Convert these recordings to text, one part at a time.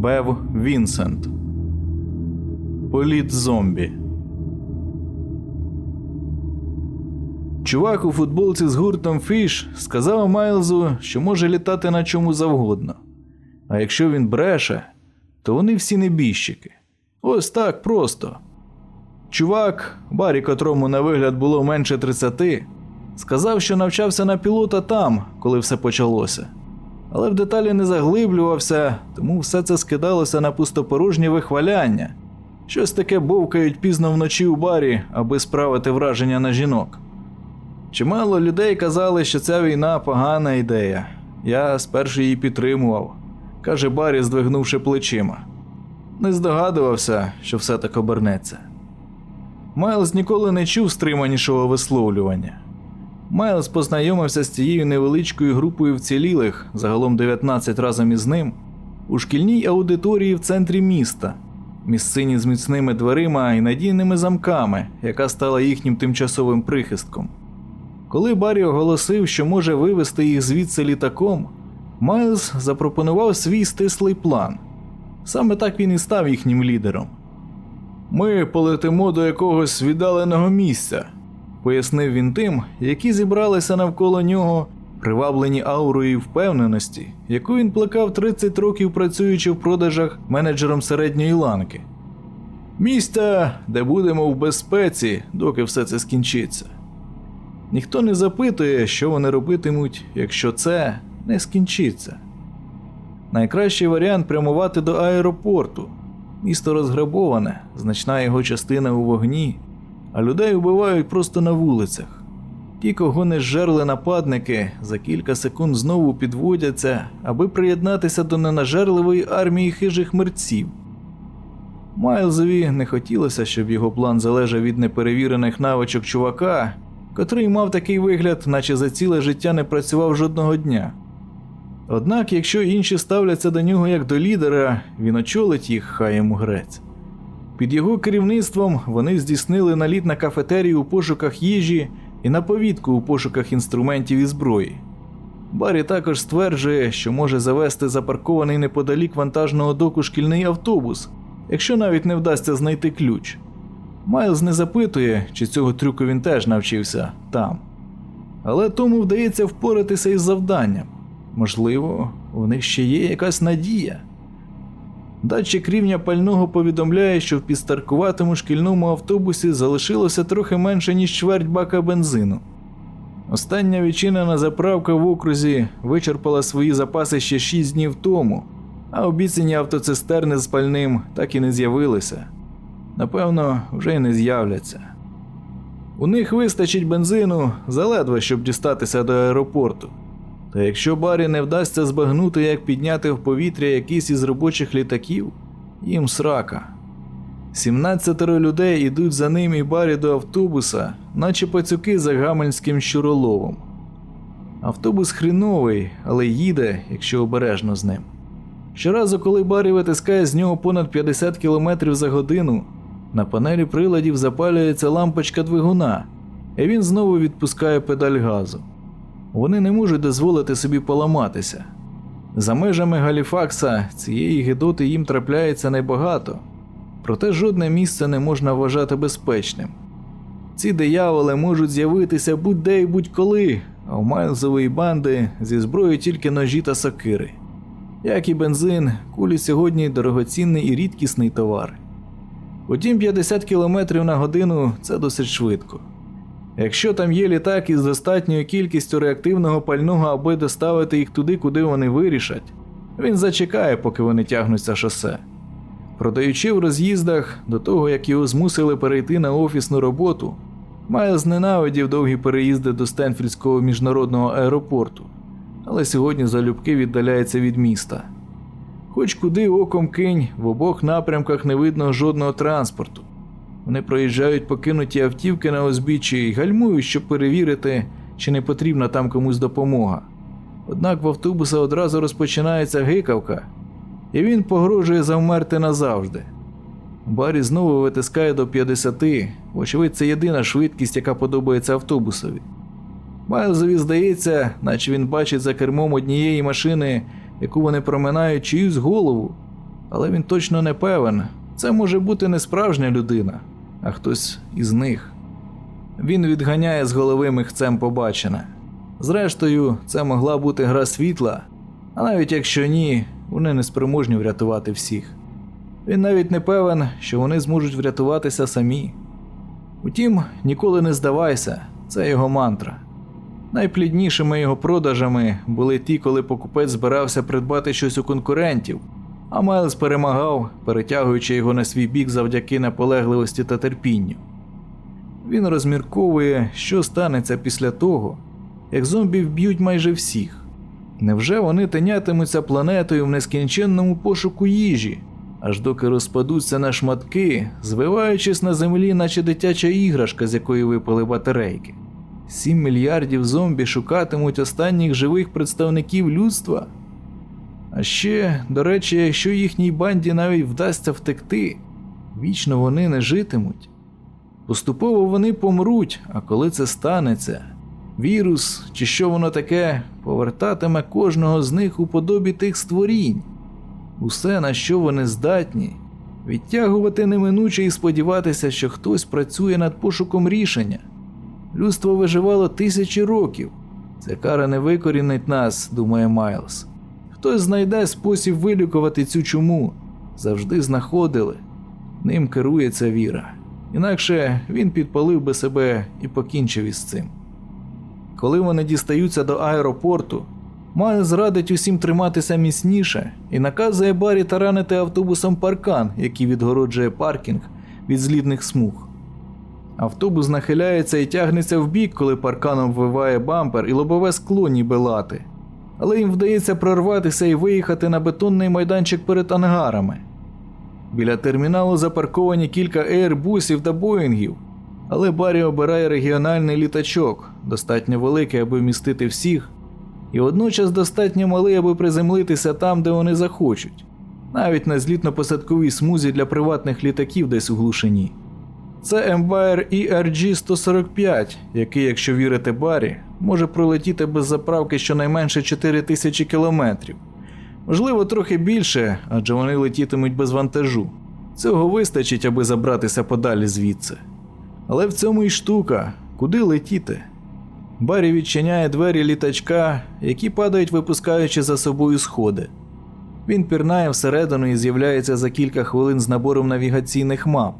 Бев Вінсент. Політ зомбі. Чувак у футболці з гуртом Фіш сказав Майлзу, що може літати на чому завгодно. А якщо він бреше, то вони всі небіжчики. Ось так просто. Чувак, барі котрому на вигляд було менше 30, сказав, що навчався на пілота там, коли все почалося. Але в деталі не заглиблювався, тому все це скидалося на пустопорожнє вихваляння. Щось таке бовкають пізно вночі у барі, аби справити враження на жінок. Чимало людей казали, що ця війна погана ідея. Я спершу її підтримував, каже Барі, здвигнувши плечима. Не здогадувався, що все так обернеться. Майлз ніколи не чув стриманішого висловлювання. Майлз познайомився з цією невеличкою групою вцілілих, загалом 19 разом із ним, у шкільній аудиторії в центрі міста, місцині з міцними дверима і надійними замками, яка стала їхнім тимчасовим прихистком. Коли Баррі оголосив, що може вивезти їх звідси літаком, Майлз запропонував свій стислий план. Саме так він і став їхнім лідером. Ми полетимо до якогось віддаленого місця, пояснив він тим, які зібралися навколо нього, приваблені аурою впевненості, яку він плекав 30 років працюючи в продажах менеджером середньої ланки. Місця, де будемо в безпеці, доки все це скінчиться. Ніхто не запитує, що вони робитимуть, якщо це не скінчиться. Найкращий варіант прямувати до аеропорту. Місто розграбоване, значна його частина у вогні, а людей вбивають просто на вулицях. Ті, кого не зжерли нападники, за кілька секунд знову підводяться, аби приєднатися до ненажерливої армії хижих мерців. Майлзові не хотілося, щоб його план залежав від неперевірених навичок чувака, котрий мав такий вигляд, наче за ціле життя не працював жодного дня. Однак, якщо інші ставляться до нього як до лідера, він очолить їх, хай йому грець. Під його керівництвом вони здійснили наліт на кафетерію у пошуках їжі і на повітку у пошуках інструментів і зброї. Баррі також стверджує, що може завести запаркований неподалік вантажного доку шкільний автобус, якщо навіть не вдасться знайти ключ. Майлз не запитує, чи цього трюку він теж навчився там. Але тому вдається впоратися із завданням. Можливо, у них ще є якась надія. Датчик рівня пального повідомляє, що в підстаркуватому шкільному автобусі залишилося трохи менше, ніж чверть бака бензину. Остання відчинена заправка в окрузі вичерпала свої запаси ще 6 днів тому, а обіцяні автоцистерни з пальним так і не з'явилися. Напевно, вже й не з'являться. У них вистачить бензину заледве, щоб дістатися до аеропорту. Та якщо Барі не вдасться збагнути, як підняти в повітря якийсь із робочих літаків, їм срака. 17 людей ідуть за ним і Барі до автобуса, наче пацюки за гамельським щуроловом. Автобус хріновий, але їде, якщо обережно з ним. Щоразу, коли Барі витискає з нього понад 50 км за годину, на панелі приладів запалюється лампочка двигуна, і він знову відпускає педаль газу. Вони не можуть дозволити собі поламатися. За межами Галіфакса цієї гидоти їм трапляється небагато, проте жодне місце не можна вважати безпечним. Ці дияволи можуть з'явитися будь-де і будь-коли, а у Майлзової банди зі зброєю тільки ножі та сокири. Як і бензин, кулі сьогодні дорогоцінний і рідкісний товар. Утім, 50 км на годину це досить швидко. Якщо там є літак із достатньою кількістю реактивного пального, аби доставити їх туди, куди вони вирішать, він зачекає, поки вони тягнуться шосе. Продаючи в роз'їздах до того, як його змусили перейти на офісну роботу, Майлз ненавидів довгі переїзди до Стенфільського міжнародного аеропорту, але сьогодні залюбки віддаляється від міста. Хоч куди оком кинь, в обох напрямках не видно жодного транспорту. Вони проїжджають покинуті автівки на узбіччі і гальмують, щоб перевірити, чи не потрібна там комусь допомога. Однак в автобуса одразу розпочинається гикавка, і він погрожує завмерти назавжди. Барі знову витискає до 50, вочевидь, це єдина швидкість, яка подобається автобусові. Майлзові здається, наче він бачить за кермом однієї машини, яку вони проминають чиюсь голову. Але він точно не певен. Це може бути не справжня людина, а хтось із них. Він відганяє з голови михцем побачене. Зрештою, це могла бути гра світла, а навіть якщо ні, вони не спроможні врятувати всіх. Він навіть не певен, що вони зможуть врятуватися самі. Утім, ніколи не здавайся, це його мантра. Найпліднішими його продажами були ті, коли покупець збирався придбати щось у конкурентів, а Майлз перемагав, перетягуючи його на свій бік завдяки наполегливості та терпінню. Він розмірковує, що станеться після того, як зомбі вб'ють майже всіх. Невже вони тинятимуться планетою в нескінченному пошуку їжі, аж доки розпадуться на шматки, звиваючись на землі, наче дитяча іграшка, з якої випали батарейки? Сім мільярдів зомбі шукатимуть останніх живих представників людства? А ще, до речі, якщо їхній банді навіть вдасться втекти, вічно вони не житимуть. Поступово вони помруть, а коли це станеться, вірус чи що воно таке повертатиме кожного з них у подобі тих створінь. Усе, на що вони здатні, відтягувати неминуче і сподіватися, що хтось працює над пошуком рішення. Людство виживало тисячі років. Ця кара не викорінить нас, думає Майлз. Хтось знайде спосіб вилікувати цю чуму. Завжди знаходили. Ним керується віра. Інакше він підпалив би себе і покінчив із цим. Коли вони дістаються до аеропорту, Майлз радить усім триматися міцніше і наказує Барі таранити автобусом паркан, який відгороджує паркінг від злідних смуг. Автобус нахиляється і тягнеться вбік, коли парканом вбиває бампер і лобове скло ніби лати. Але їм вдається прорватися і виїхати на бетонний майданчик перед ангарами. Біля терміналу запарковані кілька ейрбусів та боїнгів, але Баррі обирає регіональний літачок, достатньо великий, аби вмістити всіх, і водночас достатньо малий, аби приземлитися там, де вони захочуть, навіть на злітно-посадковій смузі для приватних літаків десь у глушині. Це Embraer ERG-145, який, якщо вірити Баррі, може пролетіти без заправки щонайменше 4 тисячі кілометрів. Можливо, трохи більше, адже вони летітимуть без вантажу. Цього вистачить, аби забратися подалі звідси. Але в цьому й штука, куди летіти? Баррі відчиняє двері літачка, які падають, випускаючи за собою сходи. Він пірнає всередину і з'являється за кілька хвилин з набором навігаційних мап.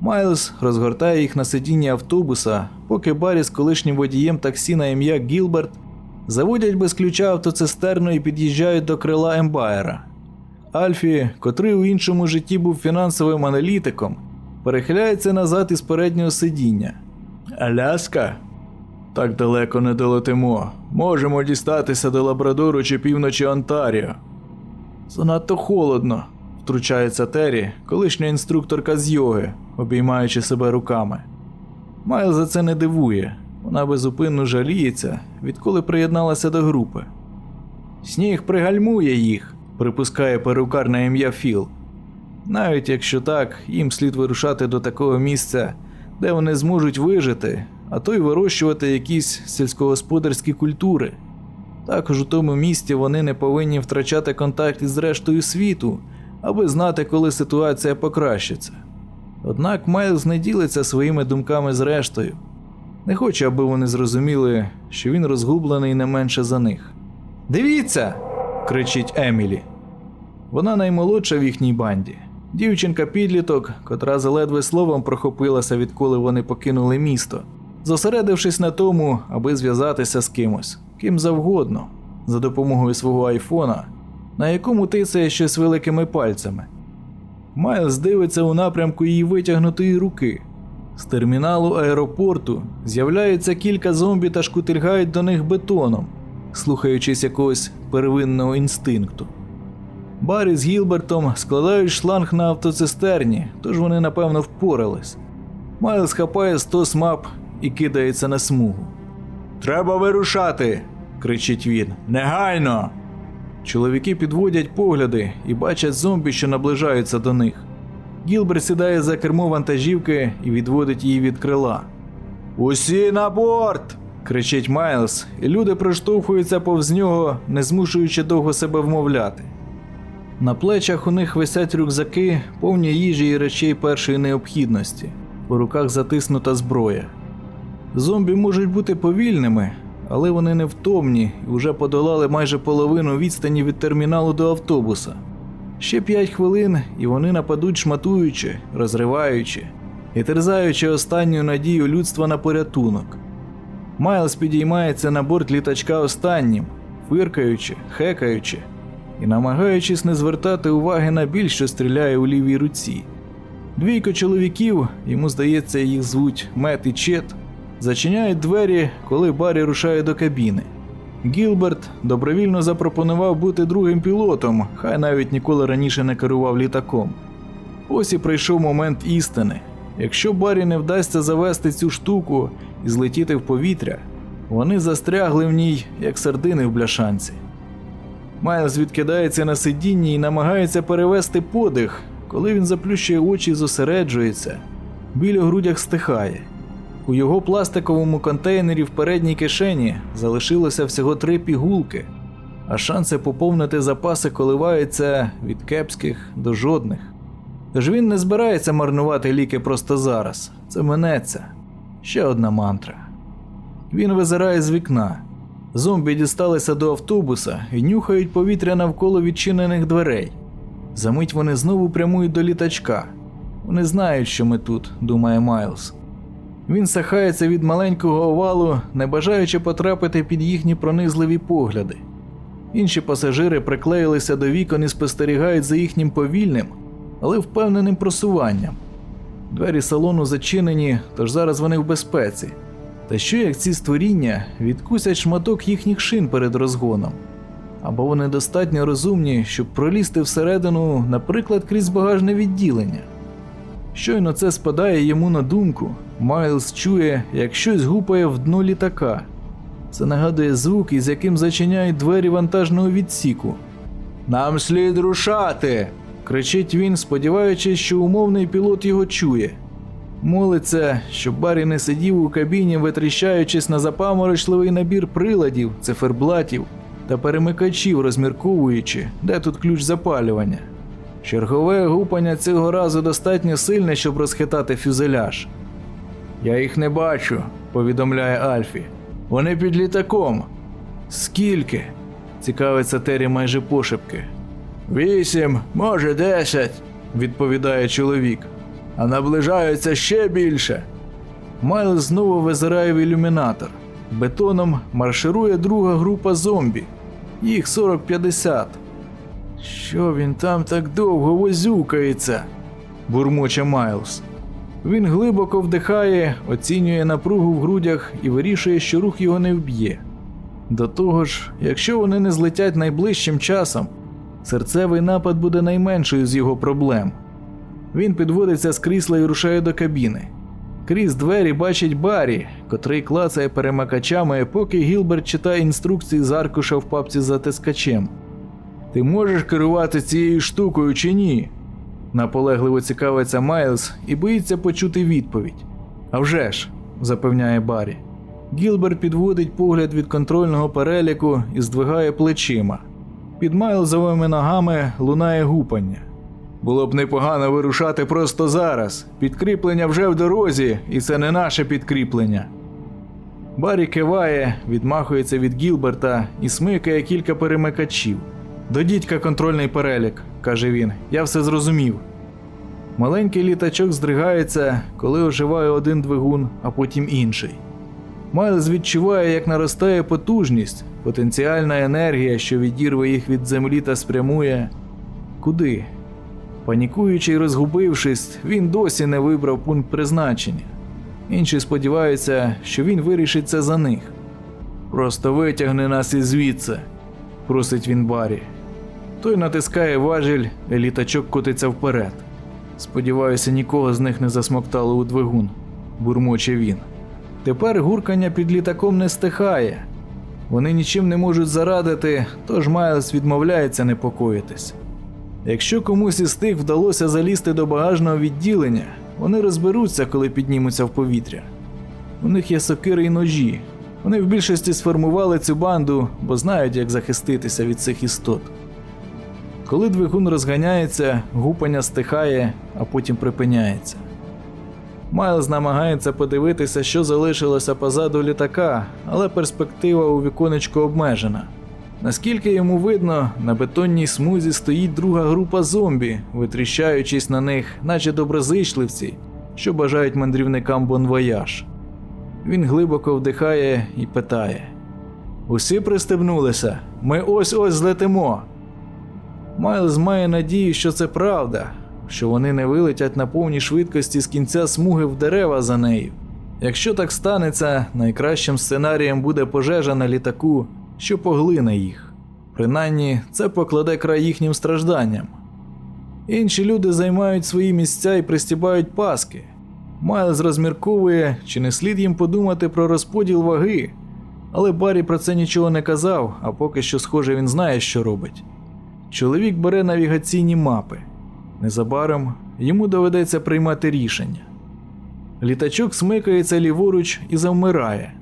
Майлз розгортає їх на сидінні автобуса, поки Баррі з колишнім водієм таксі на ім'я Гілберт заводять без ключа автоцистерну і під'їжджають до крила Ембаєра. Альфі, котрий у іншому житті був фінансовим аналітиком, перехиляється назад із переднього сидіння. Аляска? Так далеко не долетимо. Можемо дістатися до Лабрадору чи півночі Онтаріо. Занадто холодно, втручається Террі, колишня інструкторка з йоги, обіймаючи себе руками. Майл за це не дивує. Вона безупинно жаліється, відколи приєдналася до групи. Сніг пригальмує їх, припускає перукар на ім'я Філ. Навіть якщо так, їм слід вирушати до такого місця, де вони зможуть вижити, а то й вирощувати якісь сільськогосподарські культури. Також у тому місті вони не повинні втрачати контакт із рештою світу, аби знати, коли ситуація покращиться. Однак Майлз не ділиться своїми думками з рештою. Не хоче, аби вони зрозуміли, що він розгублений не менше за них. Дивіться! кричить Емілі. Вона наймолодша в їхній банді. Дівчинка-підліток, котра заледве словом прохопилася, відколи вони покинули місто, зосередившись на тому, аби зв'язатися з кимось, ким завгодно, за допомогою свого айфона, на якому тицяє щось великими пальцями. Майлз дивиться у напрямку її витягнутої руки. З терміналу аеропорту з'являються кілька зомбі та шкутильгають до них бетоном, слухаючись якогось первинного інстинкту. Барі з Гілбертом складають шланг на автоцистерні, тож вони напевно впорались. Майлз хапає стос мап і кидається на смугу. Треба вирушати. кричить він. Негайно. Чоловіки підводять погляди і бачать зомбі, що наближаються до них. Гілберт сідає за кермо вантажівки і відводить її від крила. Усі на борт! кричить Майлз, і люди проштовхуються повз нього, не змушуючи довго себе вмовляти. На плечах у них висять рюкзаки, повні їжі і речей першої необхідності, у руках затиснута зброя. Зомбі можуть бути повільними, але вони невтомні і вже подолали майже половину відстані від терміналу до автобуса. Ще п'ять хвилин, і вони нападуть шматуючи, розриваючи і терзаючи останню надію людства на порятунок. Майлз підіймається на борт літачка останнім, фиркаючи, хекаючи і намагаючись не звертати уваги на біль, що стріляє у лівій руці. Двійко чоловіків, йому здається, їх звуть Мет і Чет, зачиняють двері, коли Баррі рушає до кабіни. Гілберт добровільно запропонував бути другим пілотом, хай навіть ніколи раніше не керував літаком. Ось і прийшов момент істини. Якщо Баррі не вдасться завести цю штуку і злетіти в повітря, вони застрягли в ній, як сардини в бляшанці. Майлз відкидається на сидінні і намагається перевести подих. Коли він заплющує очі і зосереджується, біль у грудях стихає. У його пластиковому контейнері в передній кишені залишилося всього три пігулки, а шанси поповнити запаси коливаються від кепських до жодних. Тож він не збирається марнувати ліки просто зараз. Це минеться. Ще одна мантра. Він визирає з вікна. Зомбі дісталися до автобуса і нюхають повітря навколо відчинених дверей. Замить вони знову прямують до літачка. Вони знають, що ми тут, думає Майлз. Він сахається від маленького овалу, не бажаючи потрапити під їхні пронизливі погляди. Інші пасажири приклеїлися до вікон і спостерігають за їхнім повільним, але впевненим просуванням. Двері салону зачинені, тож зараз вони в безпеці. Та що як ці створіння відкусять шматок їхніх шин перед розгоном? Або вони достатньо розумні, щоб пролізти всередину, наприклад, крізь багажне відділення. Щойно це спадає йому на думку, Майлз чує, як щось гупає в дно літака. Це нагадує звук, із яким зачиняють двері вантажного відсіку. Нам слід рушати. кричить він, сподіваючись, що умовний пілот його чує. Молиться, щоб Баррі не сидів у кабіні, витріщаючись на запаморочливий набір приладів, циферблатів та перемикачів, розмірковуючи, де тут ключ запалювання. Чергове гупання цього разу достатньо сильне, щоб розхитати фюзеляж. Я їх не бачу, повідомляє Альфі. Вони під літаком. Скільки? цікавиться Террі майже пошепки. Вісім, може, десять, відповідає чоловік. А наближаються ще більше. Майл знову визирає в ілюмінатор. Бетоном марширує друга група зомбі. Їх 40-50. Що він там так довго возюкається? бурмоче Майлз. Він глибоко вдихає, оцінює напругу в грудях і вирішує, що рух його не вб'є. До того ж, якщо вони не злетять найближчим часом, серцевий напад буде найменшою з його проблем. Він підводиться з крісла і рушає до кабіни. Крізь двері бачить Баррі, котрий клацає перемикачами, поки Гілберт читає інструкції з аркуша в папці з затискачем. Ти можеш керувати цією штукою чи ні? Наполегливо цікавиться Майлз і боїться почути відповідь. «А вже ж», – запевняє Баррі. Гілберт підводить погляд від контрольного переліку і здвигає плечима. Під Майлзовими ногами лунає гупання. Було б непогано вирушати просто зараз. Підкріплення вже в дорозі, і це не наше підкріплення. Баррі киває, відмахується від Гілберта і смикає кілька перемикачів. До дідька контрольний перелік, каже він. Я все зрозумів. Маленький літачок здригається, коли оживає один двигун, а потім інший. Майлз відчуває, як наростає потужність, потенціальна енергія, що відірве їх від землі та спрямує. Куди? Панікуючи й розгубившись, він досі не вибрав пункт призначення. Інші сподіваються, що він вирішить це за них. Просто витягни нас із звідси, просить він Барі. Той натискає важіль, і літачок котиться вперед. Сподіваюся, нікого з них не засмоктало у двигун, бурмоче він. Тепер гуркання під літаком не стихає. Вони нічим не можуть зарадити, тож Майлз відмовляється непокоїтись. Якщо комусь із тих вдалося залізти до багажного відділення, вони розберуться, коли піднімуться в повітря. У них є сокири й ножі. Вони в більшості сформували цю банду, бо знають, як захиститися від цих істот. Коли двигун розганяється, гупання стихає, а потім припиняється. Майлз намагається подивитися, що залишилося позаду літака, але перспектива у віконечку обмежена. Наскільки йому видно, на бетонній смузі стоїть друга група зомбі, витріщаючись на них, наче доброзичливці, що бажають мандрівникам бонвояж. Він глибоко вдихає і питає: Усі пристебнулися, ми ось ось злетимо. Майлз має надію, що це правда, що вони не вилетять на повній швидкості з кінця смуги в дерева за нею. Якщо так станеться, найкращим сценарієм буде пожежа на літаку, що поглине їх. Принаймні, це покладе край їхнім стражданням. Інші люди займають свої місця і пристібають паски. Майлз розмірковує, чи не слід їм подумати про розподіл ваги. Але Баррі про це нічого не казав, а поки що, схоже, він знає, що робить. Чоловік бере навігаційні мапи. Незабаром йому доведеться приймати рішення. Літачок смикається ліворуч і завмирає.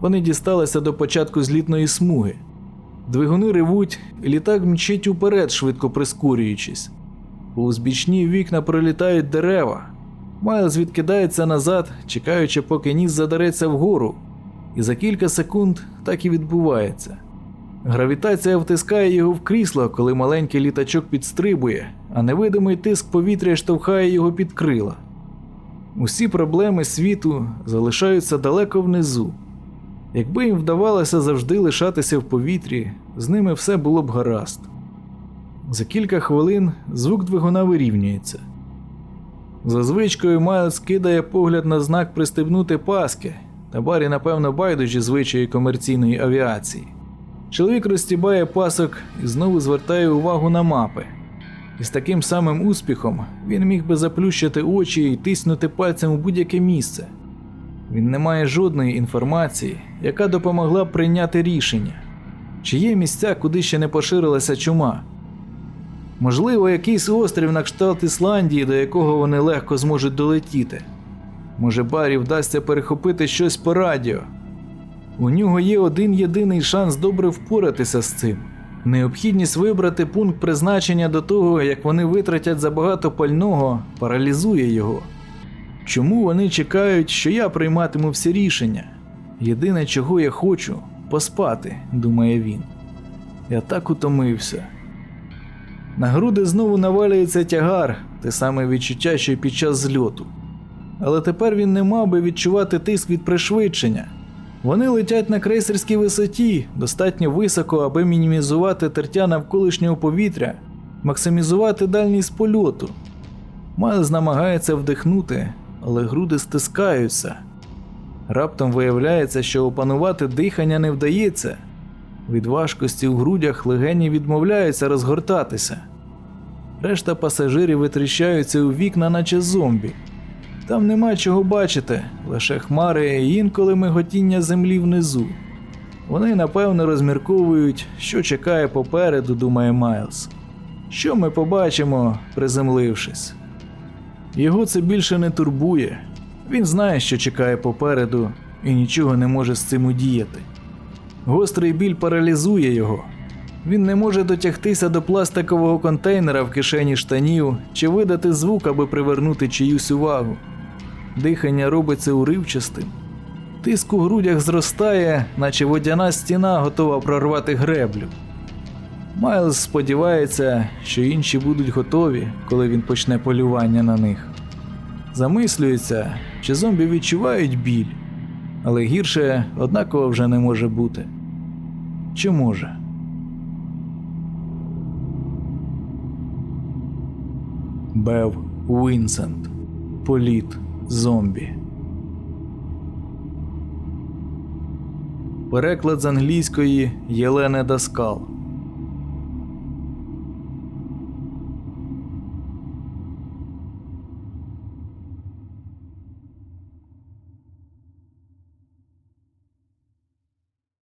Вони дісталися до початку злітної смуги. Двигуни ревуть, літак мчить уперед, швидко прискорюючись. У узбічні вікна пролітають дерева. Майлз відкидається назад, чекаючи, поки ніс задареться вгору. І за кілька секунд так і відбувається. Гравітація втискає його в крісло, коли маленький літачок підстрибує, а невидимий тиск повітря штовхає його під крила. Усі проблеми світу залишаються далеко внизу. Якби їм вдавалося завжди лишатися в повітрі, з ними все було б гаразд. За кілька хвилин звук двигуна вирівнюється. За звичкою Майлз кидає погляд на знак пристебнути паски, та Барі, напевно, байдужі звичаї комерційної авіації. Чоловік розтібає пасок і знову звертає увагу на мапи. І з таким самим успіхом він міг би заплющити очі і тиснути пальцем у будь-яке місце. Він не має жодної інформації, яка допомогла б прийняти рішення, чи є місця, куди ще не поширилася чума. Можливо, якийсь острів на кшталт Ісландії, до якого вони легко зможуть долетіти. Може, Барі вдасться перехопити щось по радіо. У нього є один єдиний шанс добре впоратися з цим. Необхідність вибрати пункт призначення до того, як вони витратять забагато пального, паралізує його. Чому вони чекають, що я прийматиму всі рішення? Єдине, чого я хочу поспати, думає він. Я так утомився. На груди знову навалюється тягар, те саме відчуття, що й під час зльоту. Але тепер він не мав би відчувати тиск від пришвидшення. Вони летять на крейсерській висоті, достатньо високо, аби мінімізувати тертя навколишнього повітря, максимізувати дальність польоту. Майлз намагається вдихнути, але груди стискаються. Раптом виявляється, що опанувати дихання не вдається. Від важкості у грудях легені відмовляються розгортатися. Решта пасажирів витріщаються у вікна, наче зомбі. Там нема чого бачити, лише хмари і інколи миготіння землі внизу. Вони напевно розмірковують, що чекає попереду, думає Майлз. Що ми побачимо, приземлившись? Його це більше не турбує. Він знає, що чекає попереду, і нічого не може з цим удіяти. Гострий біль паралізує його. Він не може дотягтися до пластикового контейнера в кишені штанів чи видати звук, аби привернути чиюсь увагу. Дихання робиться уривчастим. Тиск у грудях зростає, наче водяна стіна готова прорвати греблю. Майлз сподівається, що інші будуть готові, коли він почне полювання на них. Замислюється, чи зомбі відчувають біль, але гірше однаково вже не може бути. Чи може? Бев Уінсент. Політ зомбі. Переклад з англійської Єлене Даскал.